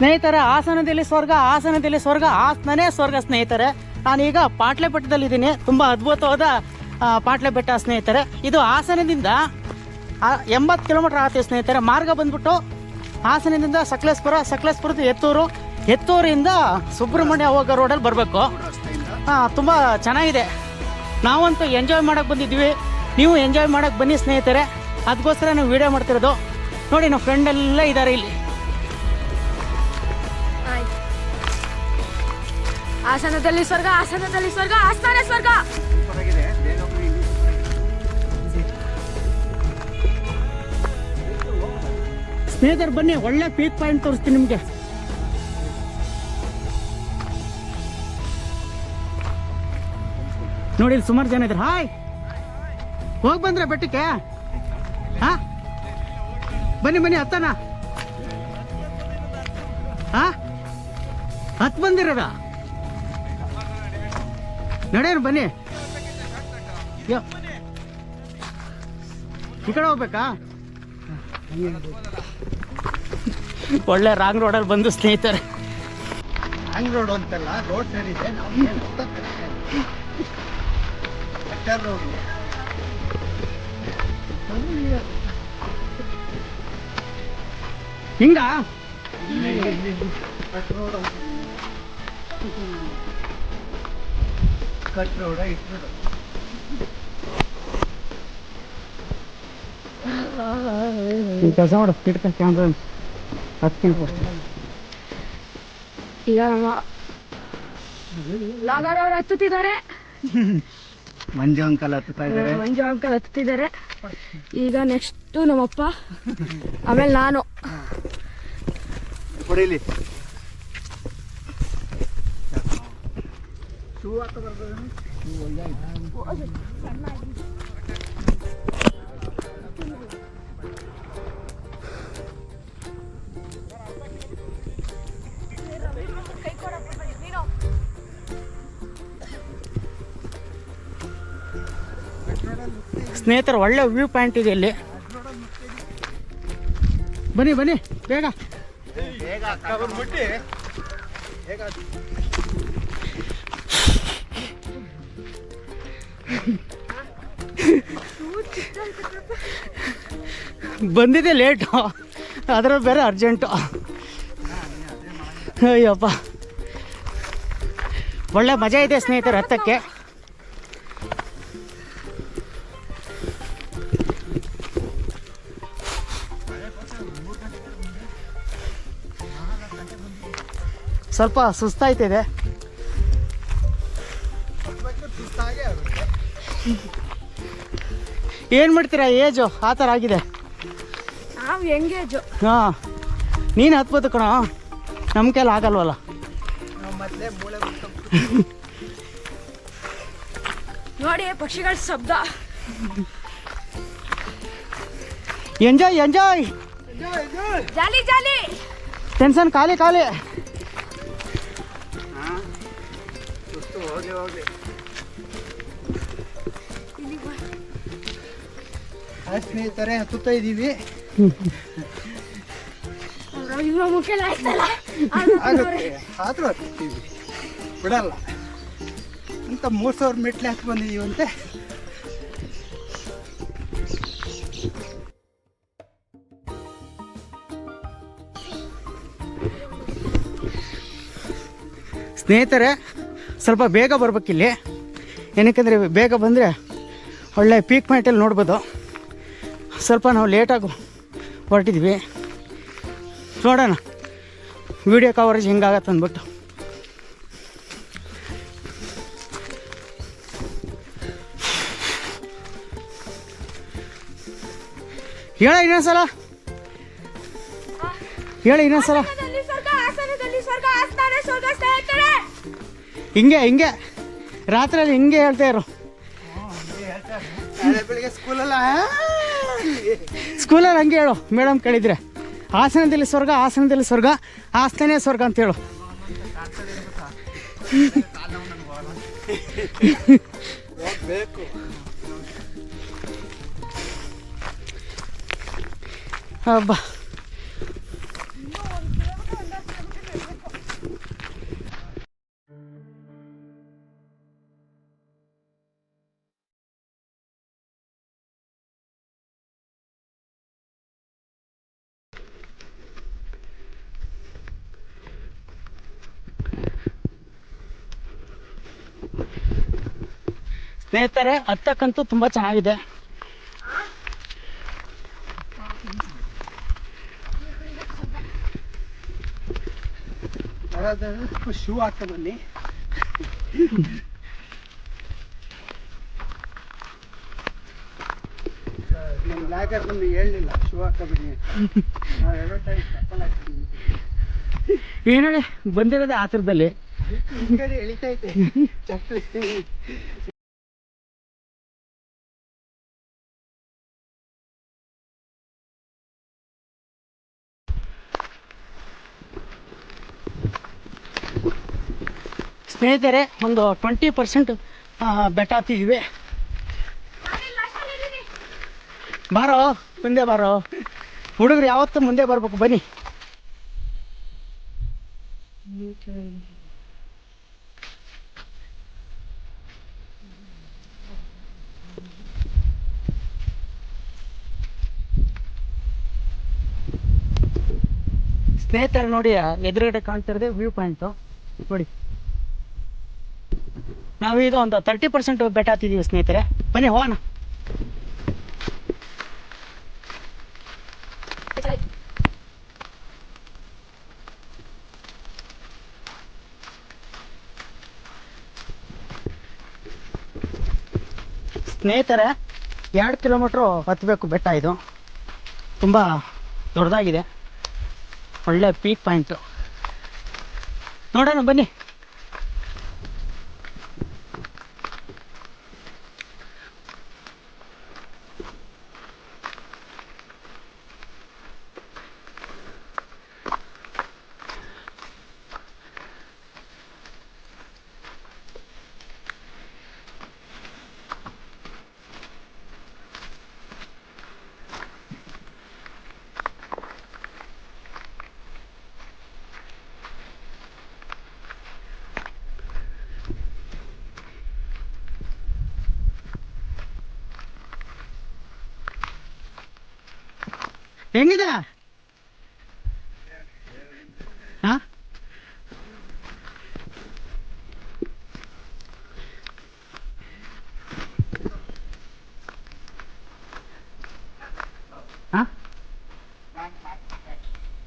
ಸ್ನೇಹಿತರೆ ಹಾಸನದಲ್ಲಿ ಸ್ವರ್ಗ ಹಾಸನದಲ್ಲಿ ಸ್ವರ್ಗ ಹಾಸನನೇ ಸ್ವರ್ಗ ಸ್ನೇಹಿತರೆ. ನಾನೀಗ ಪಾಟ್ಲೆ ಬೆಟ್ಟದಲ್ಲಿದ್ದೀನಿ ತುಂಬ ಅದ್ಭುತವಾದ ಆ, ಪಾಟ್ಲೆ ಬೆಟ್ಟ ಸ್ನೇಹಿತರೆ. ಇದು ಹಾಸನದಿಂದ ಎಂಬತ್ತು ಕಿಲೋಮೀಟರ್ ಆಗುತ್ತೆ ಸ್ನೇಹಿತರೆ. ಮಾರ್ಗ ಬಂದ್ಬಿಟ್ಟು ಹಾಸನದಿಂದ ಸಕಲೇಶ್ಪುರ ಸಕಲೇಶ್ಪುರದ ಎತ್ತೂರು. ಎತ್ತೂರಿಂದ ಸುಬ್ರಹ್ಮಣ್ಯ ಹೋಗೋ ರೋಡಲ್ಲಿ ಬರಬೇಕು. ಹಾಂ ತುಂಬ ಚೆನ್ನಾಗಿದೆ. ನಾವಂತೂ ಎಂಜಾಯ್ ಮಾಡೋಕ್ಕೆ ಬಂದಿದ್ವಿ ನೀವು ಎಂಜಾಯ್ ಮಾಡೋಕ್ಕೆ ಬನ್ನಿ ಸ್ನೇಹಿತರೆ. ಅದಕ್ಕೋಸ್ಕರ ನಾವು ವೀಡಿಯೋ ಮಾಡ್ತಿರೋದು. ನೋಡಿ ನಮ್ಮ ಫ್ರೆಂಡೆಲ್ಲ ಇದ್ದಾರೆ ಇಲ್ಲಿ. ಹಾಸನದಲ್ಲಿ ಸ್ವರ್ಗ, ಆಸನದಲ್ಲಿ ಸ್ವರ್ಗ, ಆಸ್ಥಾನ ಸ್ವರ್ಗ. ಸ್ನೇಹಿತರು, ಬನ್ನಿ, ಒಳ್ಳೆ ಪೀಕ್ ಪಾಯಿಂಟ್ ತೋರಿಸ್ತೀನಿ ನಿಮಗೆ. ನೋಡಿ, ಇಲ್ಲಿ ಸುಮಾರು ಜನ ಇದ್ದಾರೆ. ಹಾಯ್ ಹೋಗಿ ಬಂದ್ರೆ ಬೆಟ್ಟಕ್ಕೆ? ಹಾ? ಬನ್ನಿ ಬನ್ನಿ, ಹತ್ತನ? ಹಾ? ಹತ್ತು ಬಂದಿರೋದ? ನಡೆಯೋಣ ಬನ್ನಿ. ಯೋ. ಈ ಕಡೆ ಹೋಗ್ಬೇಕಾ? ಒಳ್ಳೆ ರಾಂಗ್ ರೋಡಲ್ಲಿ ಬಂದು ಸ್ನೇಹಿತರೆ. ರಾಂಗ್ ರೋಡ್ ಅಂತಲ್ಲ ರೋಡ್ ಸೈಡ್ ಇದೆ ರೋಡ್. ಹಿಂಗ? ಕಟ್ ರೋಡ ಇಟ್ಬಿಡು. ಈ ಕೆಲಸ ಮಾಡು ಕಿಟ್ಕ ಕ್ಯಾಮ್ರ ಹತ್ತೀನಿ ಈಗ ನಮ್ಮ ಲಾಗರ್ ಅವ್ರು ಹತ್ತುತ್ತಿದ್ದಾರೆ. ಮಂಜು ಅಂಕಲ್ ಹತ್ತುತ್ತಾ ಇದ್ದಾರೆ. ಮಂಜು ಅಂಕಲ್ ಹತ್ತುತ್ತಿದ್ದಾರೆ. ಈಗ ನೆಕ್ಸ್ಟ್ ನಮ್ಮಪ್ಪ ಆಮೇಲೆ ನಾನು. ಹೊಡಿಲಿ ಸ್ನೇಹಿತರು ಒಳ್ಳೆ ವ್ಯೂ ಪಾಯಿಂಟ್ ಇದೆ ಇಲ್ಲಿ. ಬನ್ನಿ ಬನ್ನಿ ಬೇಗ. ಬಂದಿದೆ ಲೇಟು ಅದರ ಬೇರೆ ಅರ್ಜೆಂಟು ಅಯ್ಯಪ್ಪ. ಒಳ್ಳೆ ಮಜಾ ಇದೆ ಸ್ನೇಹಿತರೆ ಹತ್ತಕ್ಕೆ. ಸ್ವಲ್ಪ ಸುಸ್ತಾಯ್ತಿದೆ. ಏನು ಮಾಡ್ತೀರಾ ಏಜು? ಆ ಥರ ಆಗಿದೆ. ನಾವು ಹೆಂಗೇಜು ಹಾಂ. ನೀನು ಹತ್ಬೋದು ಕಣ. ನಮ್ಮ ಕೈಲಿ ಆಗಲ್ವಲ್ಲ. ನೋಡಿ ಪಕ್ಷಿಗಳ ಶಬ್ದ. Enjoy enjoy jolly jolly! Tension ಖಾಲಿ ಖಾಲಿ. ಸುಸ್ತು ಹೋಗಿ ಹೋಗಿ. ಸ್ನೇಹಿತರೆ ಹತ್ತುತ್ತಾ ಇದ್ದೀವಿ. ಆದರೂ ಹತ್ತೀವಿ ಬಿಡಲ್ಲ. ಅಂತ ಮೂರು ಸಾವಿರ ಮೆಟ್ಲೆ ಹತ್ತು ಬಂದಿದ್ದೀವಂತೆ. ಸ್ನೇಹಿತರೆ ಸ್ವಲ್ಪ ಬೇಗ ಬರ್ಬೇಕಿಲ್ಲಿ. ಏನಕ್ಕೆಂದ್ರೆ ಬೇಗ ಬಂದರೆ ಒಳ್ಳೆ ಪೀಕ್ ಪಾಯಿಂಟಲ್ಲಿ ನೋಡ್ಬೋದು. ಸ್ವಲ್ಪ ನಾವು ಲೇಟಾಗಿ ಹೊರಟಿದ್ವಿ. ನೋಡೋಣ. ವಿಡಿಯೋ ಕವರೇಜ್ ಹೆಂಗಾಗತ್ತೆ ಅಂದ್ಬಿಟ್ಟು. ಹೇಳ ಇನ್ನೊಂದ್ಸಲ. ಹೇಳ ಇನ್ನೊಂದ್ಸಲ. ಹಿಂಗೆ ಹಿಂಗೆ. ರಾತ್ರಿಯಲ್ಲಿ ಹಿಂಗೆ ಹೇಳ್ತಾ ಇರು. ಸ್ಕೂಲಲ್ಲ ಸ್ಕೂಲಲ್ಲಿ ಹಂಗೆ ಹೇಳು ಮೇಡಮ್ ಕೇಳಿದ್ರೆ. ಹಾಸನದಲ್ಲಿ ಸ್ವರ್ಗ ಹಾಸನದಲ್ಲಿ ಸ್ವರ್ಗ ಹಾಸನೇ ಸ್ವರ್ಗ ಅಂತ ಹೇಳು. ಹಬ್ಬ. ಸ್ನೇಹಿತರೆ ಹತ್ತಕ್ಕಂತೂ ತುಂಬ ಚೆನ್ನಾಗಿದೆ. ಶೂ ಹಾಕ ಬನ್ನಿ. ನಮ್ಮ ಲ್ಯಾಗರ್ ಬಂದು ಹೇಳಲಿಲ್ಲ ಶೂ ಹಾಕ ಬನ್ನಿ ಏನೇಳಿ ಬಂದಿರೋದೇ ಆತರದಲ್ಲಿ ಎಳಿತೈತೆ ಚಪ್ಪಲಿ. ಸ್ನೇಹಿತರೆ, ಒಂದು ಟ್ವೆಂಟಿ ಪರ್ಸೆಂಟ್ ಬೆಟ್ಟ ಹತ್ತಿದ್ವಿ ಬಾರೋ, ಮುಂದೆ ಬಾರೋ. ಹುಡುಗರು ಯಾವತ್ತು ಮುಂದೆ ಬರ್ಬೇಕು, ಬನ್ನಿ. ಸ್ನೇಹಿತರೆ, ನೋಡಿ ಎದುರುಗಡೆ ಕಾಣ್ತಿರೋದೇ ವ್ಯೂ ಪಾಯಿಂಟು ನೋಡಿ. ನಾವೀಗ ಒಂದು ತರ್ಟಿ ಪರ್ಸೆಂಟ್ ಬೆಟ್ಟ ಹತ್ತಿದ್ದೀವಿ ಸ್ನೇಹಿತರೆ. ಬನ್ನಿ, ಹೋಗೋಣ. ಸ್ನೇಹಿತರೆ, ಎರಡು ಕಿಲೋಮೀಟ್ರು ಹತ್ತಬೇಕು ಬೆಟ್ಟ ಇದು. ತುಂಬ ದೊಡ್ಡದಾಗಿದೆ. ಒಳ್ಳೆ ಪೀಕ್ ಪಾಯಿಂಟು ನೋಡೋಣ, ಬನ್ನಿ. ಹೆಂಗಿದೆ? ಹಾ?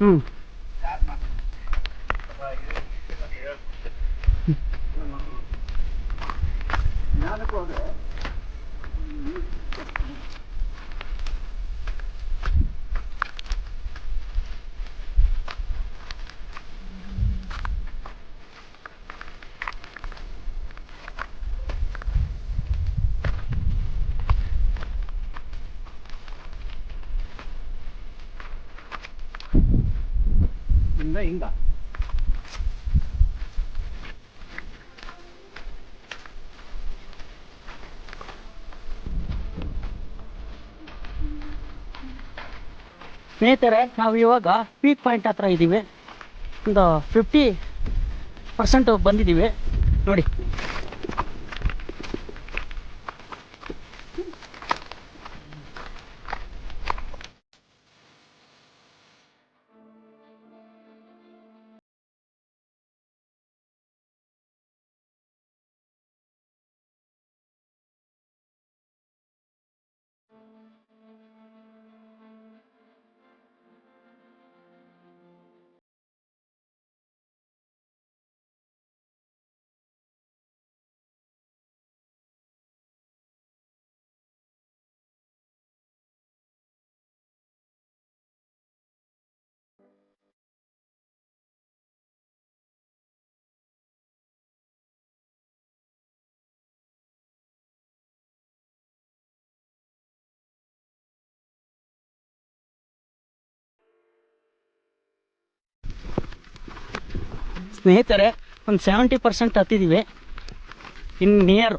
ಹ್ಞೂ ಜ್ಞಾನಕ್ಕೆ ಹೋದ್ರೆ ಹಿಂಗ ಹಿಂಗ ಸ್ನೇಹಿತರೆ ನಾವು ಇವಾಗ ಪೀಕ್ ಪಾಯಿಂಟ್ ಹತ್ರ ಇದ್ದೀವಿ. ಒಂದು ಫಿಫ್ಟಿ ಪರ್ಸೆಂಟು ಬಂದಿದ್ದೀವಿ. ನೋಡಿ. ಸ್ನೇಹಿತರೆ ಒಂದು ಸೆವೆಂಟಿ ಪರ್ಸೆಂಟ್ ಹತ್ತಿದ್ದೀವಿ ಇನ್ನು ನಿಯರ್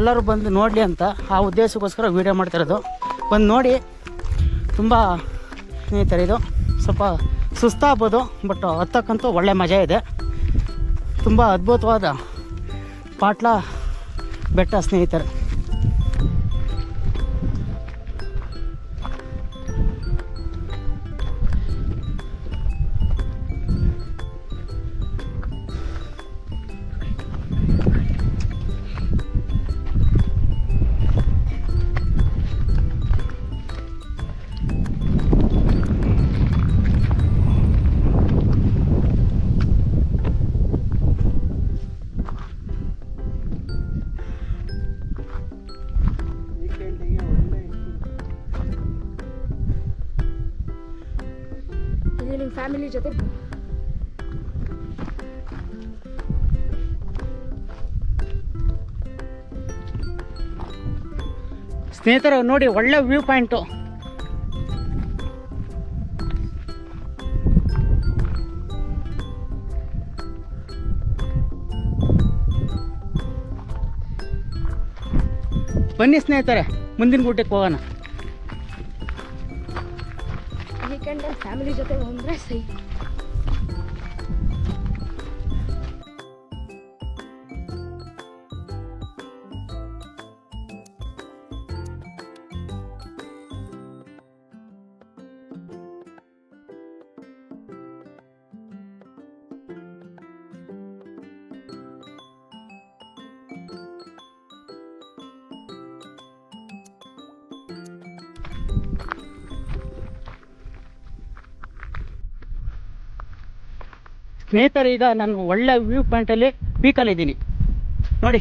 ಎಲ್ಲರೂ ಬಂದು ನೋಡಲಿ ಅಂತ ಆ ಉದ್ದೇಶಕ್ಕೋಸ್ಕರ ವೀಡಿಯೋ ಮಾಡ್ತಿರೋದು. ಬಂದು ನೋಡಿ, ತುಂಬ ಸ್ನೇಹಿತರೆ, ಇದು ಸ್ವಲ್ಪ ಸುಸ್ತಾಗ್ಬೋದು ಬಟ್ ಹತ್ತಕ್ಕಂತೂ ಒಳ್ಳೆ ಮಜಾ ಇದೆ. ತುಂಬ ಅದ್ಭುತವಾದ ಪಾಟ್ಲ ಬೆಟ್ಟ ಸ್ನೇಹಿತರೆ. ಫ್ಯಾಮಿಲಿ ಜೊತೆ ಸ್ನೇಹಿತರು ನೋಡಿ ಒಳ್ಳೆ ವ್ಯೂ ಪಾಯಿಂಟು. ಬನ್ನಿ ಸ್ನೇಹಿತರೆ ಮುಂದಿನ ಗುಡ್ಡಕ್ಕೆ ಹೋಗೋಣ. ವೀಕೆಂಡ್ ಫ್ಯಾಮಿಲಿ ಜೊತೆ ಬಂದರೆ ಸೈ ಸ್ನೇಹಿತರೆ ಈಗ ನಾನು ಒಳ್ಳೆ ವ್ಯೂ ಪಾಯಿಂಟಲ್ಲಿ ಪೀಕಲ್ಲಿದ್ದೀನಿ ನೋಡಿ.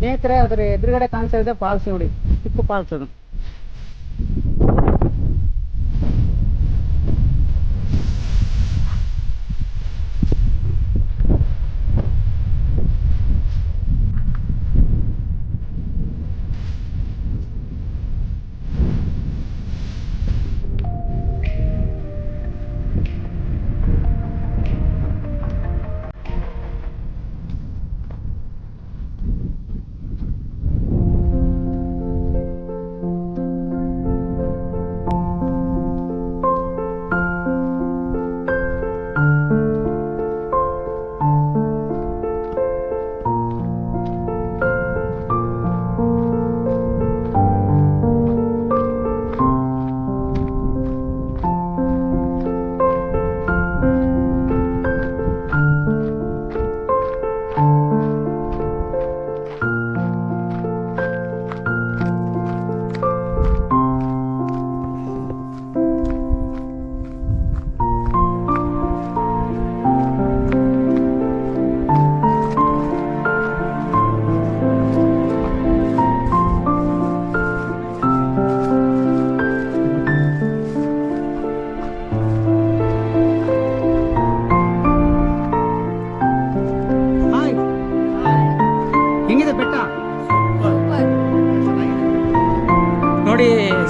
ಸ್ನೇಹಿತರೆ ಅದ್ರ ಎದುರುಗಡೆ ಕಾಣಿಸ್ತಾ ಇದೆ ಫಾಲ್ಸ್ ನೋಡಿ ಚಿಕ್ಕ ಫಾಲ್ಸ್ ಅದು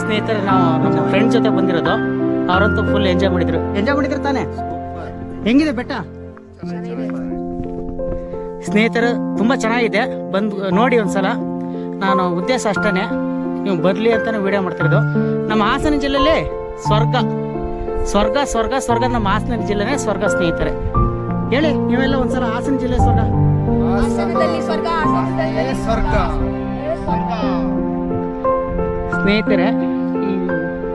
ಸ್ನೇಹಿತರೆ ನಾವು ನಮ್ಮ ಫ್ರೆಂಡ್ ಜೊತೆ ಬಂದಿರೋದು. ಅವರಂತೂ ಫುಲ್ ಎಂಜಾಯ್ ಮಾಡಿದ್ರು. ಎಂಜಾಯ್ ಮಾಡಿದ್ರು ತಾನೆ? ಹೆಂಗಿದೆ ಬೆಟ್ಟ? ಸ್ನೇಹಿತರು ತುಂಬ ಚೆನ್ನಾಗಿದೆ. ಬಂದು ನೋಡಿ ಒಂದ್ಸಲ. ನಾನು ಉದ್ದೇಶ ಅಷ್ಟೇ ನೀವು ಬರಲಿ ಅಂತಲೇ ವಿಡಿಯೋ ಮಾಡ್ತಿರೋದು. ನಮ್ಮ ಹಾಸನ ಜಿಲ್ಲೆಯಲ್ಲಿ ಸ್ವರ್ಗ. ಸ್ವರ್ಗ ಸ್ವರ್ಗ ಸ್ವರ್ಗ ನಮ್ಮ ಹಾಸನ ಜಿಲ್ಲೆನೇ ಸ್ವರ್ಗ ಸ್ನೇಹಿತರೆ. ಹೇಳಿ ನೀವೆಲ್ಲ ಒಂದ್ಸಲ ಹಾಸನ ಜಿಲ್ಲೆ ಸ್ವರ್ಗ. ಸ್ನೇಹಿತರೆ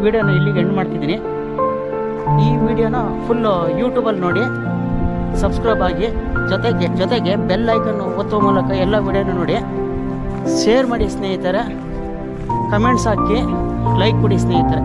ವಿಡಿಯೋನ ಇಲ್ಲಿಗೆ ಎಂಡ್ ಮಾಡ್ತಿದ್ದೀನಿ. ಈ ವಿಡಿಯೋನ ಫುಲ್ಲು ಯೂಟ್ಯೂಬಲ್ಲಿ ನೋಡಿ ಸಬ್ಸ್ಕ್ರೈಬ್ ಆಗಿ, ಜೊತೆಗೆ ಜೊತೆಗೆ ಬೆಲ್ ಐಕನ್ ಒತ್ತುವ ಮೂಲಕ ಎಲ್ಲ ವಿಡಿಯೋನ ನೋಡಿ. ಶೇರ್ ಮಾಡಿ ಸ್ನೇಹಿತರೆ. ಕಮೆಂಟ್ಸ್ ಹಾಕಿ ಲೈಕ್ ಕೊಡಿ ಸ್ನೇಹಿತರೆ.